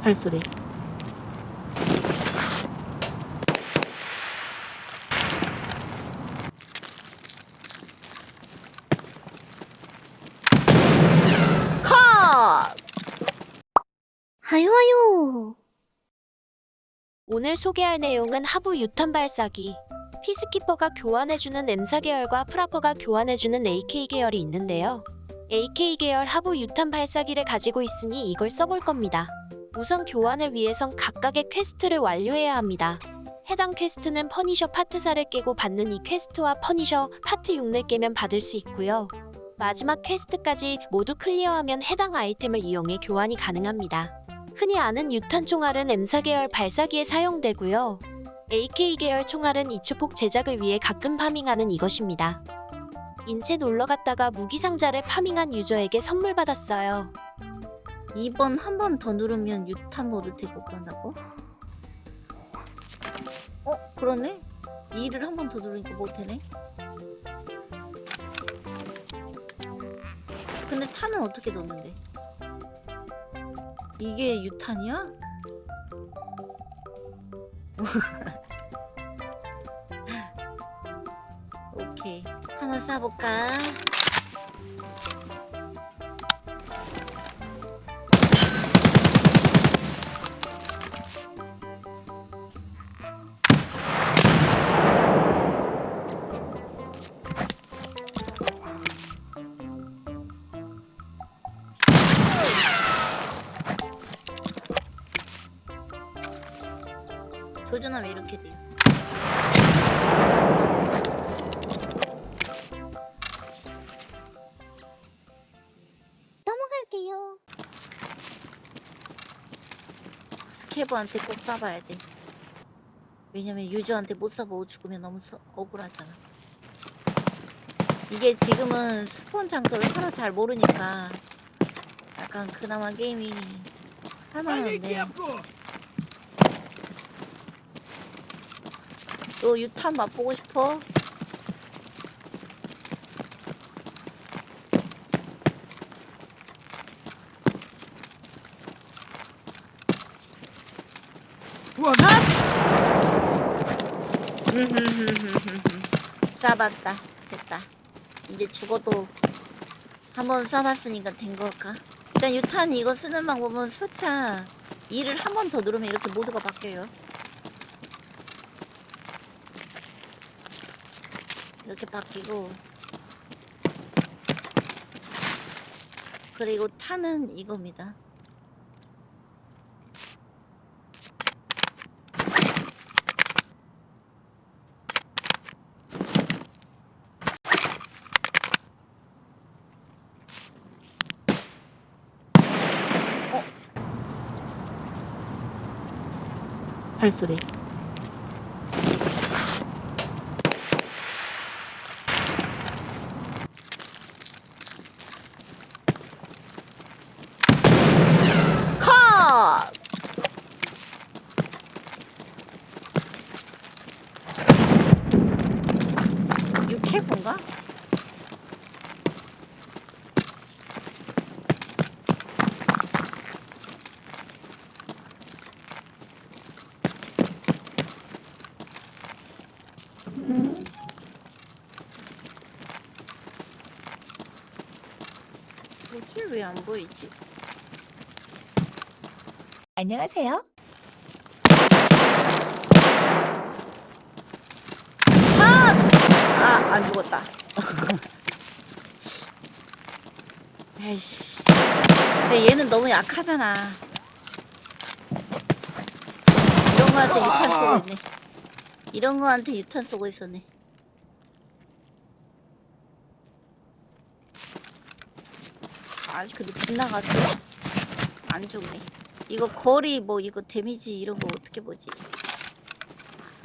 발소리. 컷! 하요 하요. 오늘 소개할 내용은 하부 유탄 발사기. 피스키퍼가 교환해주는 M사 계열과 프라퍼가 교환해주는 AK 계열이 있는데요. AK 계열 하부 유탄 발사기를 가지고 있으니 이걸 써볼 겁니다. 우선 교환을 위해선 각각의 퀘스트를 완료해야 합니다. 해당 퀘스트는 퍼니셔 파트 4를 깨고 받는 이 퀘스트와 퍼니셔 파트 6을 깨면 받을 수 있고요. 마지막 퀘스트까지 모두 클리어하면 해당 아이템을 이용해 교환이 가능합니다. 흔히 아는 유탄 총알은 M사 계열 발사기에 사용되고요. AK 계열 총알은 이추폭 제작을 위해 가끔 파밍하는 이것입니다. 인체 놀러 갔다가 무기 상자를 파밍한 유저에게 선물 받았어요. 2번 한 번 더 누르면 유탄 모드 되고 그런다고? 어? 그러네? 2를 한 번 더 누르니까 못 되네? 근데 탄은 어떻게 넣는데? 이게 유탄이야? 오케이 한번 쏴볼까? 조준하면 이렇게 돼요. 넘어갈게요. 스케브한테 꼭 쏴봐야 돼. 왜냐면 유저한테 못 쏴보고 죽으면 너무 서- 억울하잖아. 이게 지금은 스폰 장소를 서로 잘 모르니까 약간 그나마 게임이 할만한데 너 유탄 맛보고 싶어? 쏴봤다. 됐다. 이제 죽어도 한번 쏴봤으니까 된 걸까? 일단 유탄 이거 쓰는 방법은 수차 2를 한 번 더 누르면 이렇게 모드가 바뀌어요 이렇게 바뀌고. 그리고 탄은 이겁니다. 발소리. 컷! 육해본가? 뭐지 왜 안 보이지? 안녕하세요. 아, 안 죽었다. 에이씨. 근데 얘는 너무 약하잖아. 이런 거한테 유탄 쏘고 있네. 이런 거한테 유탄 쏘고 있었네. 아직 근데 빗나갔어. 안 죽네. 이거 거리 뭐 이거 데미지 이런 거 어떻게 보지?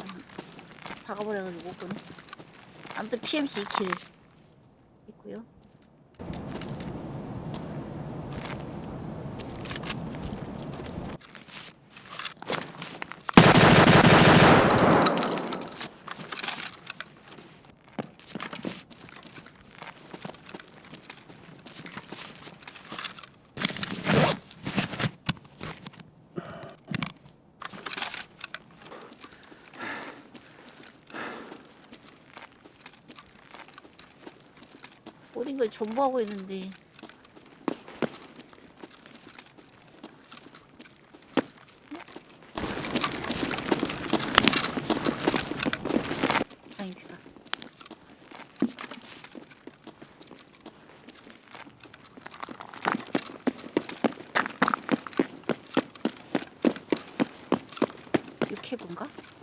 음, 박아버려가지고 못 보네. 아무튼 PMC 2킬 어딘가에 존버하고 있는데 아닙니다. 육해본가?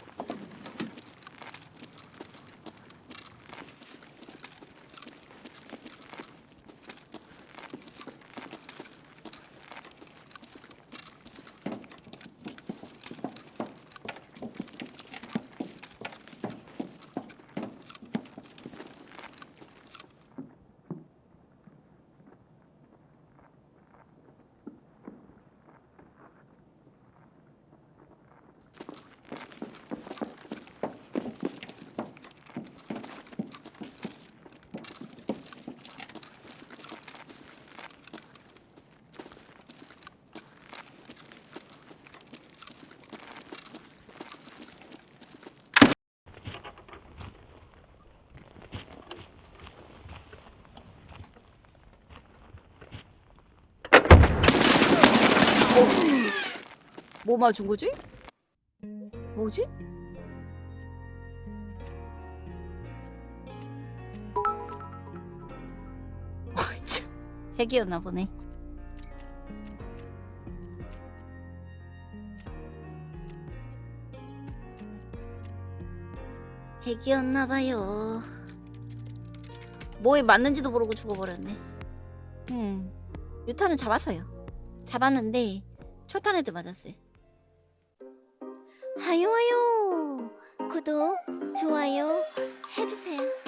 뭐 맞은 거지? 뭐지? 어, 참. 핵이었나 보네. 핵이었나 봐요. 뭐에 맞는지도 모르고 죽어버렸네. 음, 유탄은 잡았어요. 잡았는데 철탄 애들 맞았어요. 하요 하요 구독 좋아요 해주세요.